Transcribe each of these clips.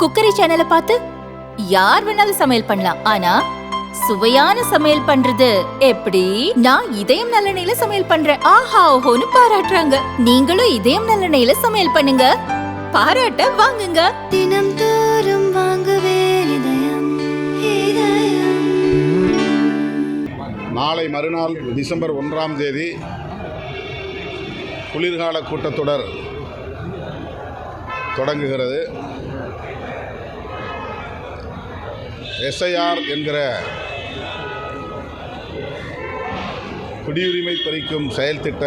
Cookery சேனலை பார்த்து யார் வேணாலும் சமையல் பண்ணலாம். ஆனா சுவையான சமையல் பண்றது எப்படி? நான் இதயம் நல்லெண்ணெயில சமையல் பண்றேன். ஆஹா ஓஹோன்னு பாராட்டுறாங்க. நீங்களும் இதயம் நல்லெண்ணெயில சமையல் பண்ணுங்க. பாராட்ட வாங்குங்க. தினம் தோறும் வாங்குவே இதயம் இதயம். நாளை மறுநாள் டிசம்பர் ஒன்றாம் தேதி குளிர்கால கூட்டத்தொடர் தொடங்குகிறது. எஸ்ஐஆர் என்கிற குடியுரிமை பறிக்கும் செயல்திட்ட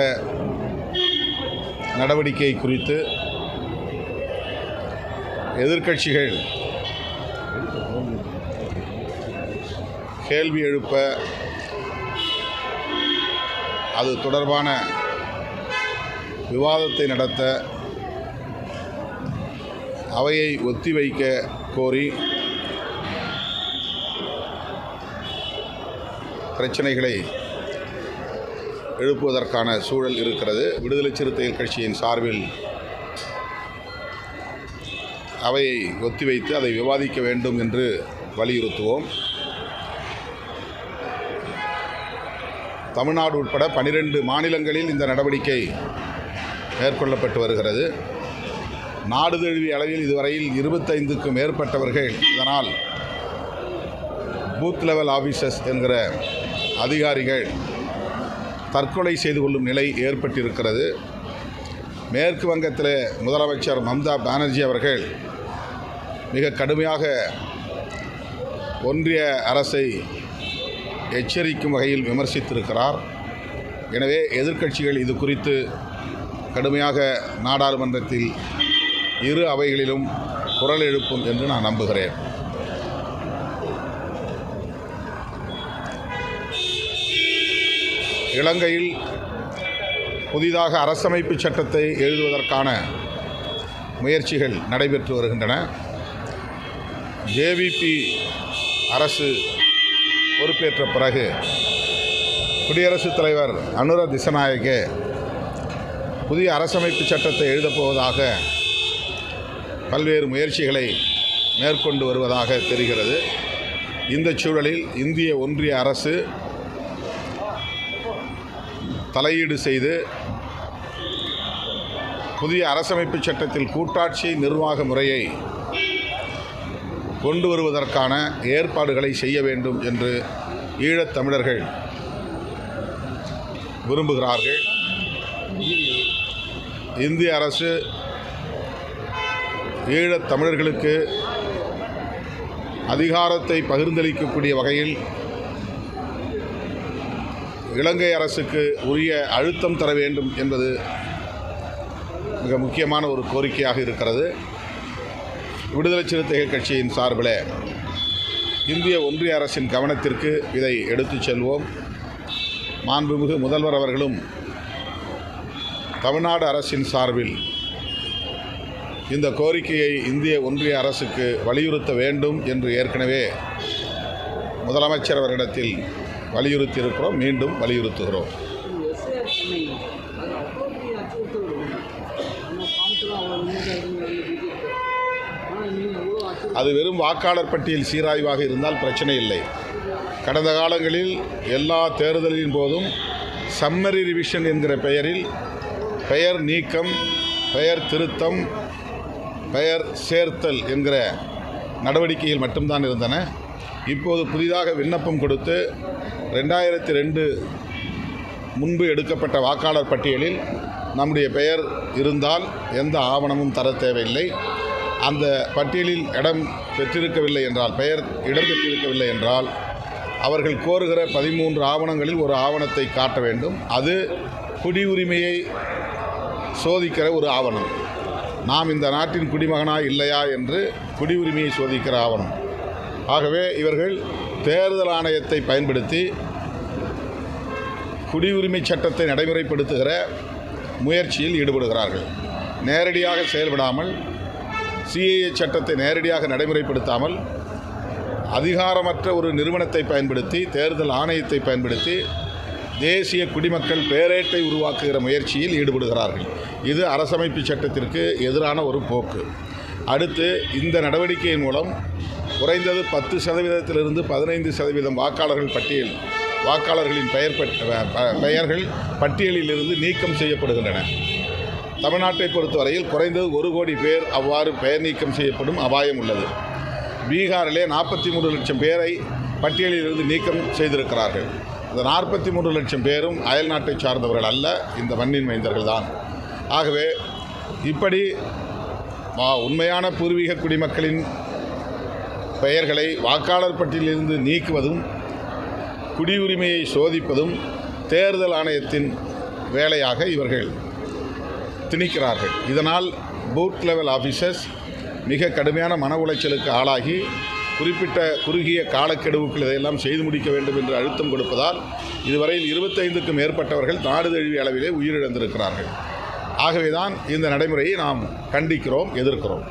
நடவடிக்கை குறித்து எதிர்க்கட்சிகள் கேள்வி எழுப்ப அது தொடர்பான விவாதத்தை நடத்த அவையை ஒத்திவைக்க கோரி பிரச்சனைகளை எழுப்புவதற்கான சூழல் இருக்கிறது. விடுதலை சிறுத்தைகள் கட்சியின் சார்பில் அவையை ஒத்திவைத்து அதை விவாதிக்க வேண்டும் என்று வலியுறுத்துவோம். தமிழ்நாடு உட்பட பனிரெண்டு மாநிலங்களில் இந்த நடவடிக்கை மேற்கொள்ளப்பட்டு வருகிறது. நாடு தழுவிய அளவில் இதுவரையில் இருபத்தைந்துக்கும் மேற்பட்டவர்கள் இதனால் பூத் லெவல் ஆஃபீஸர்ஸ் என்கிற அதிகாரிகள் தற்கொலை செய்து கொள்ளும் நிலை ஏற்பட்டிருக்கிறது. மேற்கு வங்கத்தில் முதலமைச்சர் மம்தா பானர்ஜி அவர்கள் மிக கடுமையாக ஒன்றிய அரசை எச்சரிக்கும் வகையில் விமர்சித்திருக்கிறார். எனவே எதிர்க்கட்சிகள் இது குறித்து கடுமையாக நாடாளுமன்றத்தில் இரு அவைகளிலும் குரல் எழுப்பும் என்று நான் நம்புகிறேன். இலங்கையில் புதிதாக அரசமைப்பு சட்டத்தை எழுதுவதற்கான முயற்சிகள் நடைபெற்று வருகின்றன. ஜேவிபி அரசு பொறுப்பேற்ற பிறகு குடியரசுத் தலைவர் அனுர திசநாயகே புதிய அரசமைப்பு சட்டத்தை எழுதப் போவதாக பல்வேறு முயற்சிகளை மேற்கொண்டு வருவதாக தெரிகிறது. இந்த சூழலில் இந்திய ஒன்றிய அரசு தலையீடு செய்து புதிய அரசமைப்பு சட்டத்தில் கூட்டாட்சி நிர்வாக முறையை கொண்டு வருவதற்கான ஏற்பாடுகளை செய்ய வேண்டும் என்று ஈழத் தமிழர்கள் விரும்புகிறார்கள். இந்திய அரசு ஈழத் தமிழர்களுக்கு அதிகாரத்தை பகிர்ந்தளிக்கக்கூடிய வகையில் இலங்கை அரசுக்கு உரிய அழுத்தம் தர வேண்டும் என்பது மிக முக்கியமான ஒரு கோரிக்கையாக இருக்கிறது. விடுதலை சிறுத்தைகள் கட்சியின் சார்பில் இந்திய ஒன்றிய அரசின் கவனத்திற்கு இதை எடுத்துச் செல்வோம். மாண்புமிகு முதல்வர் அவர்களும் தமிழ்நாடு அரசின் சார்பில் இந்த கோரிக்கையை இந்திய ஒன்றிய அரசுக்கு வலியுறுத்த வேண்டும் என்று ஏற்கனவே முதலமைச்சர் அவரிடத்தில் வலியுறுத்தி இருக்கிறோம் மீண்டும் வலியுறுத்துகிறோம். அது அது வெறும் வாக்காளர் பட்டியல் சீராய்வாக இருந்தால் பிரச்சனை இல்லை. கடந்த காலங்களில் எல்லா தேர்தலின் போதும் சம்மரி ரிவிஷன் என்கிற பெயரில் பெயர் நீக்கம் பெயர் திருத்தம் பெயர் சேர்த்தல் என்கிற நடவடிக்கைகள் மட்டும்தான் இருந்தன. இப்போது புதிதாக விண்ணப்பம் கொடுத்து ரெண்டாயிரத்தி ரெண்டு முன்பு எடுக்கப்பட்ட வாக்காளர் பட்டியலில் நம்முடைய பெயர் இருந்தால் எந்த ஆவணமும் தர தேவையில்லை. அந்த பட்டியலில் இடம் பெற்றிருக்கவில்லை என்றால் பெயர் இடம் பெற்றிருக்கவில்லை என்றால் அவர்கள் கோருகிற பதிமூன்று ஆவணங்களில் ஒரு ஆவணத்தை காட்ட வேண்டும். அது குடியுரிமையை சோதிக்கிற ஒரு ஆவணம். நாம் இந்த நாட்டின் குடிமகனா இல்லையா என்று குடியுரிமையை சோதிக்கிற ஆவணம். ஆகவே இவர்கள் தேர்தல் ஆணையத்தை பயன்படுத்தி குடியுரிமை சட்டத்தை நடைமுறைப்படுத்துகிற முயற்சியில் ஈடுபடுகிறார்கள். நேரடியாக செயல்படாமல் சிஏஏ சட்டத்தை நேரடியாக நடைமுறைப்படுத்தாமல் அதிகாரமற்ற ஒரு நிறுவனத்தை பயன்படுத்தி தேர்தல் ஆணையத்தை பயன்படுத்தி தேசிய குடிமக்கள் பேரேட்டை உருவாக்குகிற முயற்சியில் ஈடுபடுகிறார்கள். இது அரசமைப்பு சட்டத்திற்கு எதிரான ஒரு போக்கு. அடுத்து இந்த நடவடிக்கையின் மூலம் குறைந்தது பத்து சதவீதத்திலிருந்து பதினைந்து சதவீதம் வாக்காளர்கள் பட்டியல் வாக்காளர்களின் பெயர் பெயர்கள் பட்டியலிலிருந்து நீக்கம் செய்யப்படுகின்றன. தமிழ்நாட்டை பொறுத்தவரையில் குறைந்தது ஒரு கோடி பேர் அவ்வாறு பெயர் நீக்கம் செய்யப்படும் அபாயம் உள்ளது. பீகாரிலே நாற்பத்தி மூன்று லட்சம் பேரை பட்டியலிலிருந்து நீக்கம் செய்திருக்கிறார்கள். இந்த நாற்பத்தி மூன்று லட்சம் பேரும் அயல் நாட்டை சார்ந்தவர்கள் அல்ல இந்த மண்ணின் மைந்தர்கள் தான். ஆகவே இப்படி உண்மையான பூர்வீக குடிமக்களின் பெயர்களை வாக்காளர் பட்டியலிருந்து நீக்குவதும் குடியுரிமையை சோதிப்பதும் தேர்தல் ஆணையத்தின் வேலையாக இவர்கள் திணிக்கிறார்கள். இதனால் பூத் லெவல் ஆஃபீஸர்ஸ் மிக கடுமையான மன உளைச்சலுக்கு ஆளாகி குறிப்பிட்ட குறுகிய காலக்கெடுவுக்குள் இதையெல்லாம் செய்து முடிக்க வேண்டும் என்று அழுத்தம் கொடுப்பதால் இதுவரையில் இருபத்தைந்துக்கும் மேற்பட்டவர்கள் நாடு தழுவிய அளவிலே உயிரிழந்திருக்கிறார்கள். ஆகவேதான் இந்த நடைமுறையை நாம் கண்டிக்கிறோம் எதிர்க்கிறோம்.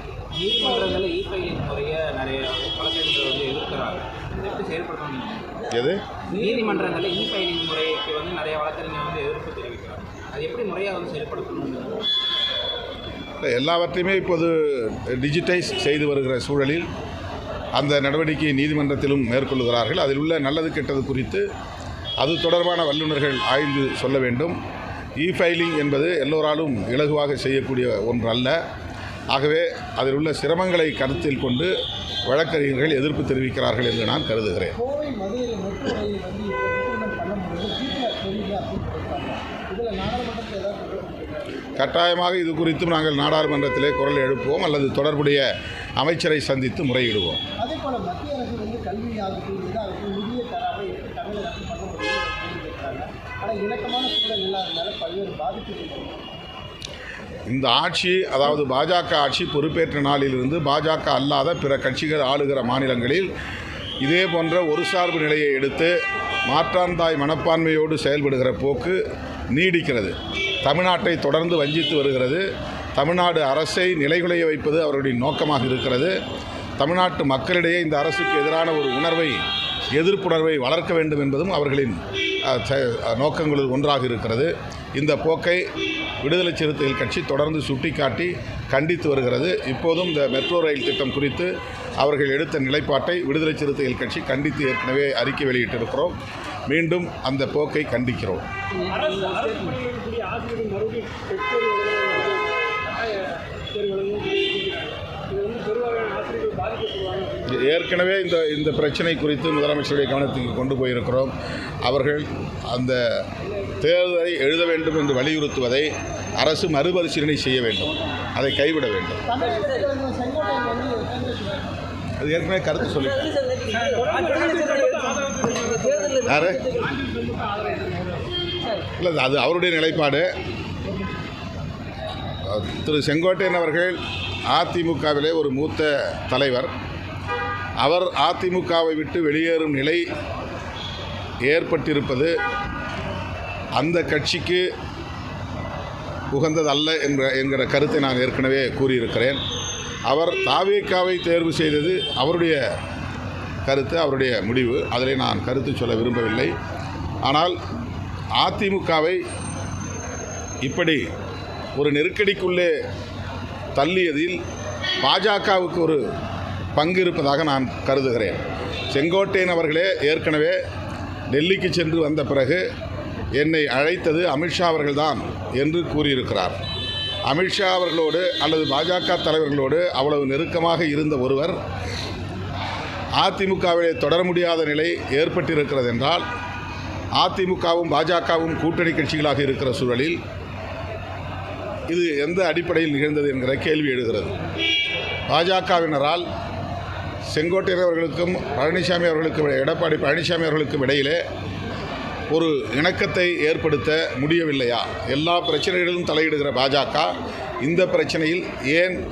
எது? நீதிமன்றங்களில் இ ஃபைலிங் முறைக்கு வந்து நிறைய வழக்கறிஞர் வந்து எதிர்ப்பு தெரிவிக்கிறாங்க. அது எப்படி முறையாக வந்து செயல்படுத்தணும் எல்லாவற்றையுமே இப்போது டிஜிட்டைஸ் செய்து வருகிற சூழலில் அந்த நடவடிக்கையை நீதிமன்றத்திலும் மேற்கொள்கிறார்கள் அதில் உள்ள நல்லது கெட்டது குறித்து அது தொடர்பான வல்லுநர்கள் ஆய்ந்து சொல்ல வேண்டும். இ ஃபைலிங் என்பது எல்லோராலும் இலகுவாக செய்யக்கூடிய ஒன்றல்ல. ஆகவே அதில் உள்ள சிரமங்களை கருத்தில் கொண்டு வழக்கறிஞர்கள் எதிர்ப்பு தெரிவிக்கிறார்கள் என்று நான் கருதுகிறேன். கட்டாயமாக இது குறித்தும் நாங்கள் நாடாளுமன்றத்திலே குரல் எழுப்புவோம் அல்லது தொடர்புடைய அமைச்சரை சந்தித்து முறையிடுவோம். இணக்கமான சூழல் இல்லாதனால பல்வேறு பாதிப்புகள் இந்த ஆட்சி அதாவது பாஜக ஆட்சி பொறுப்பேற்ற நாளிலிருந்து பாஜக அல்லாத பிற கட்சிகள் ஆளுகிற மாநிலங்களில் இதே போன்ற ஒரு சார்பு நிலையை எடுத்து மாற்றாந்தாய் மனப்பான்மையோடு செயல்படுகிற போக்கு நீடிக்கிறது. தமிழ்நாட்டை தொடர்ந்து வஞ்சித்து வருகிறது. தமிழ்நாடு அரசை நிலைகுலைய வைப்பது அவருடைய நோக்கமாக இருக்கிறது. தமிழ்நாட்டு மக்களிடையே இந்த அரசுக்கு எதிரான ஒரு உணர்வை எதிர்ப்புணர்வை வளர்க்க வேண்டும் என்பதும் அவர்களின் நோக்கங்களில் ஒன்றாக இருக்கிறது. இந்த போக்கை விடுதலை சிறுத்தைகள் கட்சி தொடர்ந்து சுட்டிக்காட்டி கண்டித்து வருகிறது. இப்போதும் இந்த மெட்ரோ ரயில் திட்டம் குறித்து அவர்கள் எடுத்த நிலைப்பாட்டை விடுதலை சிறுத்தைகள் கட்சி கண்டித்து ஏற்கனவே அறிக்கை வெளியிட்டிருக்கிறோம். மீண்டும் அந்த போக்கை கண்டிக்கிறோம். ஏற்கனவே இந்த இந்த பிரச்சனை குறித்து முதலமைச்சருடைய கவனத்துக்கு கொண்டு போயிருக்கிறோம். அவர்கள் அந்த தேர்தலை எழுத வேண்டும் என்று வலியுறுத்துவதை அரசு மறுபரிசீலனை செய்ய வேண்டும். அதை கைவிட வேண்டும். அது ஏற்கனவே கருத்து சொல்லி யாரு? இல்லை அது அவருடைய நிலைப்பாடு. திரு செங்கோட்டையன் அவர்கள் அதிமுகவிலே ஒரு மூத்த தலைவர். அவர் அதிமுகவை விட்டு வெளியேறும் நிலை ஏற்பட்டிருப்பது அந்த கட்சிக்கு உகந்ததல்ல என்ற என்கிற கருத்தை நான் ஏற்கனவே கூறியிருக்கிறேன். அவர் தாவேக்காவை தேர்வு செய்தது அவருடைய கருத்து அவருடைய முடிவு. அதிலே நான் கருத்து சொல்ல விரும்பவில்லை. ஆனால் அதிமுகவை இப்படி ஒரு நெருக்கடிக்குள்ளே தள்ளியதில் பாஜகவுக்கு ஒரு பங்கு இருப்பதாக நான் கருதுகிறேன். செங்கோட்டையன் அவர்களே ஏற்கனவே டெல்லிக்கு சென்று வந்த பிறகு என்னை அழைத்தது அமித்ஷா அவர்கள்தான் என்று கூறியிருக்கிறார். அமித்ஷா அவர்களோடு அல்லது பாஜக தலைவர்களோடு அவ்வளவு நெருக்கமாக இருந்த ஒருவர் அதிமுகவிலே தொடர முடியாத நிலை ஏற்பட்டிருக்கிறது என்றால் அதிமுகவும் பாஜகவும் கூட்டணி கட்சிகளாக இருக்கிற சூழலில் இது எந்த அடிப்படையில் நிகழ்ந்தது என்கிற கேள்வி எழுகிறது. பாஜகவினரால் செங்கோட்டையர் அவர்களுக்கும் பழனிசாமி அவர்களுக்கும் எடப்பாடி பழனிசாமி அவர்களுக்கும் இடையிலே ஒரு இணக்கத்தை ஏற்படுத்த முடியவில்லையா? எல்லா பிரச்சனைகளிலும் தலையிடுகிற பாஜக இந்த பிரச்சனையில் ஏன்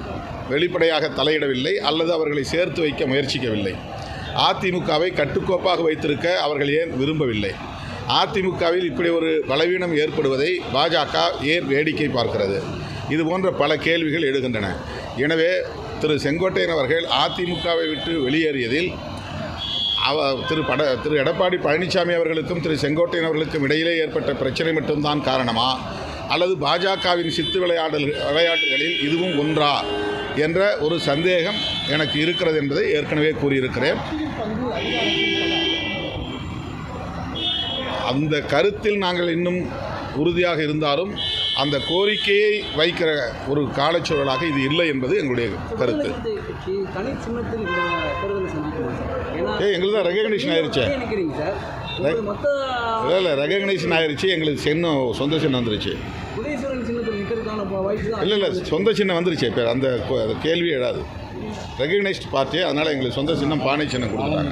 வெளிப்படையாக தலையிடவில்லை அல்லது அவர்களை சேர்த்து வைக்க முயற்சிக்கவில்லை? அதிமுகவை கட்டுக்கோப்பாக வைத்திருக்க அவர்கள் ஏன் விரும்பவில்லை? அதிமுகவில் இப்படி ஒரு பலவீனம் ஏற்படுவதை பாஜக ஏன் வேடிக்கை பார்க்கிறது? இது போன்ற பல கேள்விகள் எழுகின்றன. எனவே திரு செங்கோட்டையன் அவர்கள் அதிமுகவை விட்டு வெளியேறியதில் அவ திரு பட திரு எடப்பாடி பழனிசாமி அவர்களுக்கும் திரு செங்கோட்டையன் அவர்களுக்கும் இடையிலே ஏற்பட்ட பிரச்சனை மட்டும்தான் காரணமா? அல்லது பாஜகவின் சித்து விளையாடல் விளையாட்டுகளில் இதுவும் ஒன்றா? என்ற ஒரு சந்தேகம் எனக்கு இருக்கிறது என்பதை ஏற்கனவே கூறியிருக்கிறேன். அந்த கருத்தில் நாங்கள் இன்னும் உறுதியாக இருந்தாலும் அந்த கோரிக்கையை வைக்கிற ஒரு காலச்சூழலாக இது இல்லை என்பது எங்களுடைய கருத்து. ஏ எங்களுக்கு தான் ரெகக்னிஷன் ஆயிடுச்சு இல்லை இல்லை ரெகக்னிஷன் ஆயிடுச்சு எங்களுக்கு சின்னம் சொந்த சின்னம் வந்துருச்சு. இல்லை இல்லை சொந்த சின்னம் வந்துருச்சு. இப்போ அந்த கேள்வி எழாது ரெகக்னைஸ்ட் பார்ட்டி அதனால் எங்களுக்கு சொந்த சின்னம் பானை சின்னம் கொடுக்குறாங்க.